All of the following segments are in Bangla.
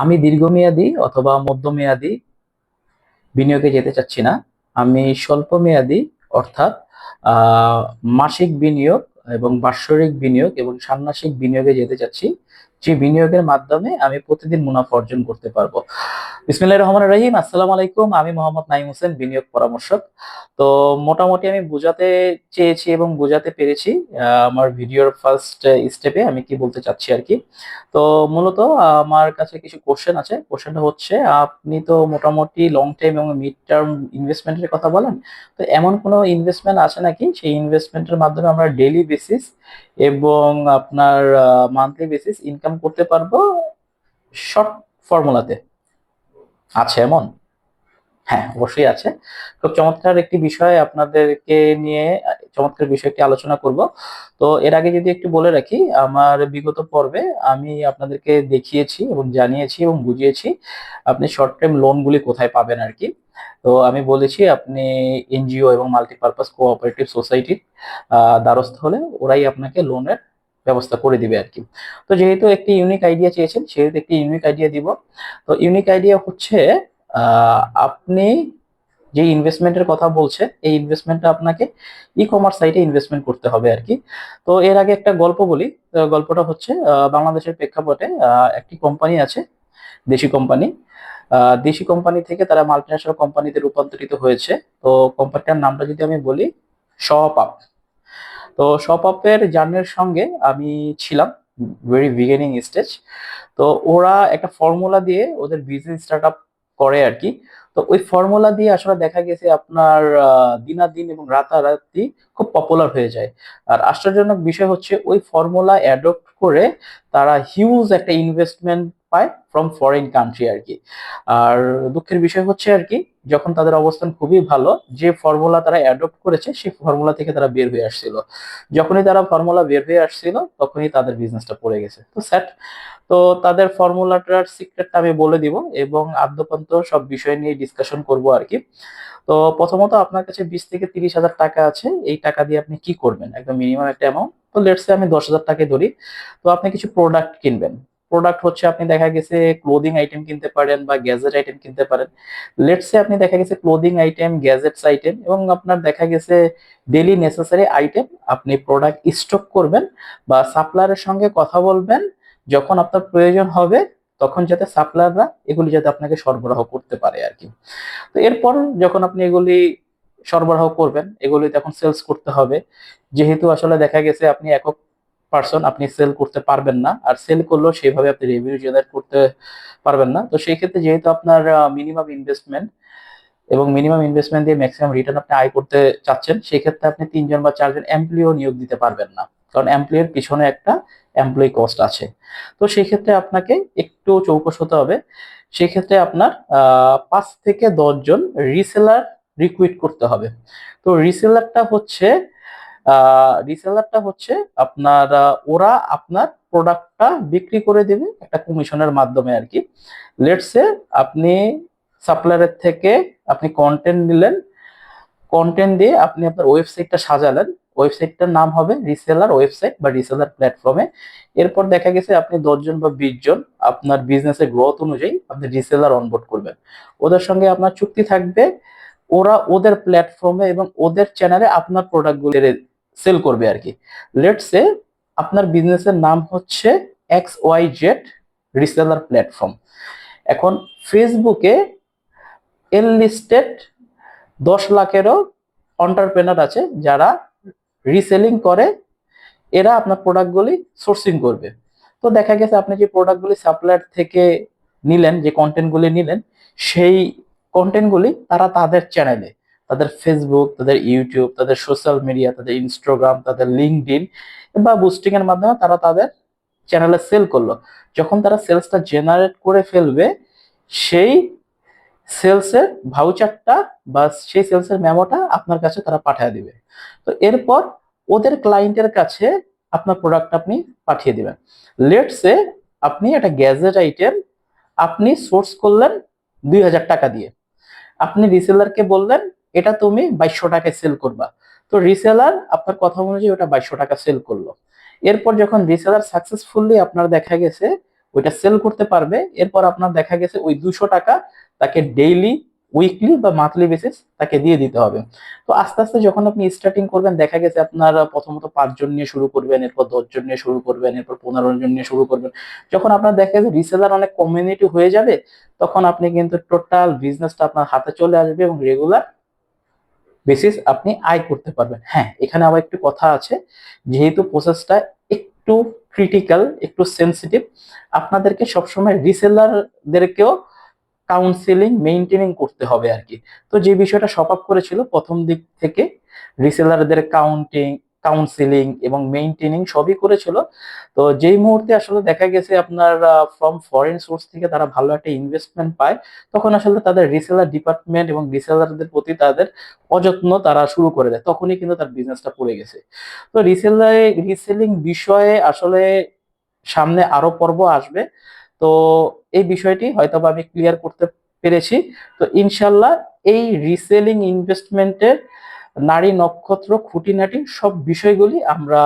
আমি দীর্ঘমেয়াদী অথবা মধ্যমেয়াদী বিনিয়োগে যেতে চাচ্ছি না। আমি স্বল্প মেয়াদী অর্থাৎ মাসিক বিনিয়োগ এবং বাৎসরিক বিনিয়োগ এবং ষান্মাসিক বিনিয়োগে যেতে চাচ্ছি। যে বিনিয়োগের মাধ্যমে আমি প্রতিদিন মুনাফা অর্জন করতে পারব। বিসমিল্লাহির রহমানির রহিম, আসসালামু আলাইকুম। আমি মোহাম্মদ নাইম হোসেন, বিনিয়োগ পরামর্শক। তো মোটামুটি আমি বোঝাতে চেয়েছি এবং বোঝাতে পেরেছি আমার ভিডিওর ফার্স্ট স্টেপে আমি কি বলতে চাচ্ছি আর কি। তো মূলত আমার কাছে কিছু কোশ্চেন আছে। কোশ্চেনটা হচ্ছে, আপনি তো মোটামুটি লং টাইম এবং মিড টার্ম ইনভেস্টমেন্টের কথা বলেন, তো এমন কোনো ইনভেস্টমেন্ট আছে নাকি? সেই ইনভেস্টমেন্টের মাধ্যমে আমরা ডেইলি বেসিস এবং আপনার মান্থলি বেসিস ইনকাম করতে পারব শর্ট ফর্মুলাতে আছে এমন? হ্যাঁ অবশ্যই আছে। খুব চমৎকার একটি বিষয় আপনাদেরকে নিয়ে, চমৎকার বিষয়টি আলোচনা করব। তো এর আগে যদি একটু বলে রাখি, আমার বিগত পর্বে আমি আপনাদেরকে দেখিয়েছি এবং জানিয়েছি এবং বুঝিয়েছি আপনি শর্ট টার্ম লোনগুলি কোথায় পাবেন আর কি। তো আমি বলেছি, আপনি এনজিও এবং মাল্টিপারপাস কোঅপারেটিভ সোসাইটির দ্বারস্থ হলে ওরাই আপনাকে লোনের ব্যবস্থা করে দিবে আর কি। তো যেহেতু একটি ইউনিক আইডিয়া চেয়েছেন, সেহেতু একটি ইউনিক আইডিয়া দিব। তো ইউনিক আইডিয়া হচ্ছে আপনি যে ইনভেস্টমেন্টের কথা বলছে, এই ইনভেস্টমেন্টটা আপনাকে ই কমার্স সাইটে ইনভেস্টমেন্ট করতে হবে আর কি। তো এর আগে একটা গল্প বলি। গল্পটা হচ্ছে বাংলাদেশের প্রেক্ষাপটে একটি কোম্পানি আছে, দেশি কোম্পানি দেশি কোম্পানি থেকে তারা মাল্টিন্যাশনাল কোম্পানিতে রূপান্তরিত হয়েছে। তো কোম্পানিটার নামটা যদি আমি বলি শপ আপ তো শপ আপের জার্নির সঙ্গে আমি ছিলাম ভেরি বিগিনিং স্টেজ তো ওরা একটা ফর্মুলা দিয়ে ওদের বিজনেস স্টার্ট আপ করে আর কি তো ওই ফর্মুলা দিয়ে আসলে দেখা গেছে আপনার দিনাদিন এবং রাতারাতি খুব পপুলার হয়ে যায়। আর আশ্চর্যজনক বিষয় হচ্ছে ওই ফর্মুলা অ্যাডপ্ট করে তারা হিউজ একটা ইনভেস্টমেন্ট পায় ফ্রম ফরেন কান্ট্রি আর কি আর দুঃখের বিষয় হচ্ছে আর কি যখন তাদের অবস্থান খুবই ভালো, যে ফর্মুলা তারা অ্যাডপ্ট করেছে সেই ফর্মুলা থেকে তারা বের হয়ে আসছিল। যখনই তারা ফর্মুলা বের হয়ে আসছিল, তখনই তাদের বিজনেসটা পড়ে গেছে। তো স্যাট তো তাদের ফর্মুলাটার সিক্রেটটা আমি বলে দিব এবং আদ্যপান্ত সব বিষয় নিয়ে ডিসকাশন করব আর কি তো প্রথমত আপনার কাছে বিশ থেকে তিরিশ হাজার টাকা আছে, এই টাকা দিয়ে আপনি কি করবেন? একদম মিনিমাম একটা অ্যামাউন্ট তো লেটসে আমি দশ হাজার টাকা ধরি, তো আপনি কিছু প্রোডাক্ট কিনবেন। প্রোডাক্ট হচ্ছে আপনি দেখা গেছে ক্লোদিং আইটেম কিনতে পারেন বা গ্যাজেট আইটেম কিনতে পারেন। লেটসে আপনি দেখা গেছে ক্লোদিং আইটেম গ্যাজেটস আইটেম এবং আপনার দেখা গেছে ডেলি নেসেসারি আইটেম আপনি প্রোডাক্ট স্টক করবেন বা সাপ্লায়ারের সঙ্গে কথা বলবেন। যখন আপনার প্রয়োজন হবে, তখন যাতে সাপ্লায়াররা এগুলি যাতে আপনাকে সরবরাহ করতে পারে আর কি তো এরপর যখন আপনি এগুলি সরবরাহ করবেন এগুলি তখন সেলস করতে হবে। যেহেতু আসলে দেখা গেছে আপনি একক পার্সন আপনি সেল করতে পারবেন না, আর সেল করলেও সেভাবে আপনি রেভিনিউ জেনারেট করতে পারবেন না। তো সেই ক্ষেত্রে যেহেতু আপনার মিনিমাম ইনভেস্টমেন্ট এবং মিনিমাম ইনভেস্টমেন্ট দিয়ে ম্যাক্সিমাম রিটার্ন আপনি আয় করতে চাচ্ছেন, সেই ক্ষেত্রে আপনি তিনজন বা চারজন এমপ্লয়িও নিয়োগ দিতে পারবেন না। কারণ এমপ্লয়ের পিছনে একটা এমপ্লয়ি কস্ট আছে। তো সেই ক্ষেত্রে আপনাকে একটু চৌকস হতে হবে। সেই ক্ষেত্রে আপনার পাঁচ থেকে দশজন রিসেলার রিক্রুইট করতে হবে। তো রিসেলারটা হচ্ছে রিসেলারটা হচ্ছে আপনার, ওরা আপনার প্রোডাক্টটা বিক্রি করে দেবে একটা কমিশনের মাধ্যমে আর কি। লেটসে আপনি সাপ্লায়ারের থেকে আপনি কন্টেন্ট নিলেন কন্টেন্ট দিয়ে আপনি আপনার ওয়েবসাইটটা সাজালেন। ওয়েবসাইটটার নাম হবে রিসেলার ওয়েবসাইট বা রিসেলার প্ল্যাটফর্মে এরপর দেখা গেছে আপনি দশজন বা বিশ জন আপনার বিজনেসের গ্রোথ অনুযায়ী আপনি রিসেলার অনবোর্ড করবেন। ওদের সঙ্গে আপনার চুক্তি থাকবে, ওরা ওদের প্ল্যাটফর্মে এবং ওদের চ্যানেলে আপনার প্রোডাক্টগুলি সেল করবে আর কি। লেটসে আপনার বিজনেসের নাম হচ্ছে X Y Z reseller platform এখন ফেসবুকে এল লিস্টেড দশ লাখেরও অন্টারপ্রেনার আছে যারা রিসেলিং করে। এরা আপনার প্রোডাক্টগুলি সোর্সিং করবে। তো দেখা গেছে আপনি যে প্রোডাক্টগুলি সাপ্লায়ার থেকে নিলেন, যে কন্টেন্টগুলি নিলেন, সেই কন্টেন্টগুলি তারা তাদের চ্যানেলে তাদের ফেসবুক তাদের ইউটিউব তাদের সোশ্যাল মিডিয়া তাদের ইনস্টাগ্রাম তাদের লিঙ্কডিন বা বুস্টিং এর মাধ্যমে তারা তাদের চ্যানেলে সেল করল। যখন তারা সেলসটা জেনারেট করে ফেলবে, সেই সেলসের ভাউচারটা বা সেই সেলসের মেমোটা আপনার কাছে তারা পাঠিয়ে দিবে। তো এরপর ওদের ক্লায়েন্টের কাছে আপনার প্রোডাক্ট আপনি পাঠিয়ে দিবেন। লেটসে আপনি একটা গ্যাজেট আইটেম আপনি সোর্স করলেন দুই হাজার টাকা দিয়ে। আপনি রিসেলারকে বললেন এটা তুমি বাইশশো টাকায় সেল করবা। তো রিসেলার আপনার কথা অনুযায়ী ওটা বাইশশো টাকা সেল করল। এরপর যখন রিসেলার সাকসেসফুলি আপনার দেখা গেছে, ওইটা সেল করতে পারবে, এরপর আপনার দেখা গেছে ওই দুশো টাকা তাকে ডেইলি উইকলি বা মান্থলি বেসিস তাকে দিয়ে দিতে হবে। তো আস্তে আস্তে যখন আপনি স্টার্টিং করবেন, দেখা গেছে আপনার প্রথমত পাঁচজন নিয়ে শুরু করবেন, এরপর দশজন নিয়ে শুরু করবেন, এরপর পনেরো জন নিয়ে শুরু করবেন। যখন আপনার দেখা গেছে রিসেলার অনেক কমিউনিটি হয়ে যাবে, তখন আপনি কিন্তু টোটাল বিজনেসটা আপনার হাতে চলে আসবে এবং রেগুলার বেসিস আপনি আয় করতে পারবেন। হ্যাঁ এখানে আবার একটু কথা আছে, যেহেতু প্রসেসটা একটু ক্রিটিক্যাল একটু সেন্সিটিভ আপনাদেরকে সবসময় রিসেলারদেরকেও কাউন্সিলিং মেনটেনিং করতে হবে আর কি তো যে বিষয়টা সপ আপ করেছিল, প্রথম দিক থেকে রিসেলারদের কাউন্টিং কাউন্সিলিং এবং মেইনটেনিং সবই করেছিল। তো যেই মুহূর্তে আসলে দেখা গেছে আপনার ফ্রম ফরেন সোর্স থেকে তারা ভালো একটা ইনভেস্টমেন্ট পায়, তখন আসলে তাদের রিসেলার ডিপার্টমেন্ট এবং রিসেলারদের প্রতি তাদের অযত্ন তারা শুরু করে দেয়। তখনই কিন্তু তার বিজনেসটা পড়ে গেছে। তো রিসেলার রিসেলিং বিষয়ে আসলে সামনে আরও পর্ব আসবে। তো এই বিষয়টি হয়তো আমি ক্লিয়ার করতে পেরেছি। তো ইনশাল্লাহ এই রিসেলিং ইনভেস্টমেন্টের নারী নক্ষত্র খুঁটিনাটি সব বিষয়গুলি আমরা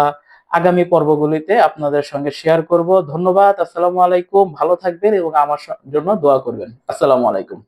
আগামী পর্বগুলিতে আপনাদের সঙ্গে শেয়ার করব। ধন্যবাদ, আসসালামু আলাইকুম, ভালো থাকবেন এবং আমার জন্য দোয়া করবেন। আসসালামু আলাইকুম।